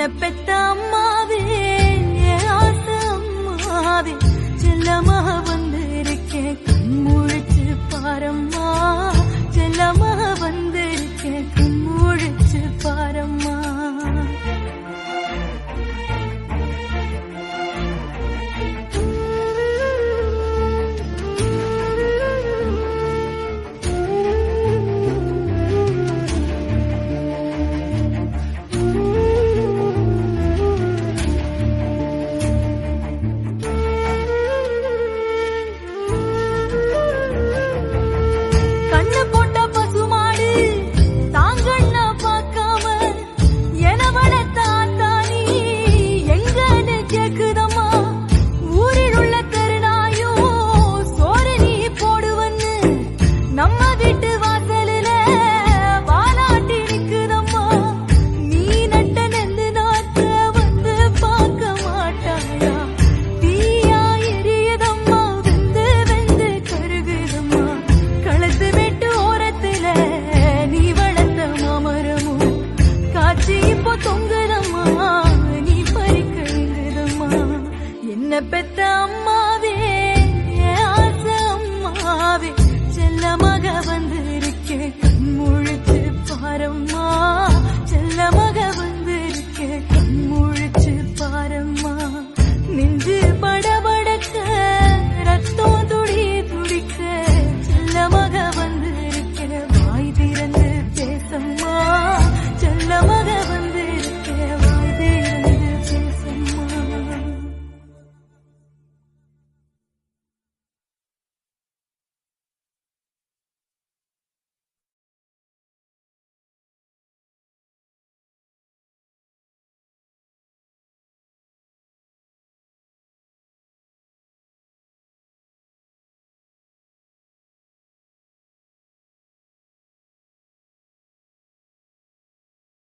என்ன பெத்த அம்மாவே ஆசை அம்மாவே. செல்லமாக வந்திருக்கேன். முழிச்சு பாரம்மா.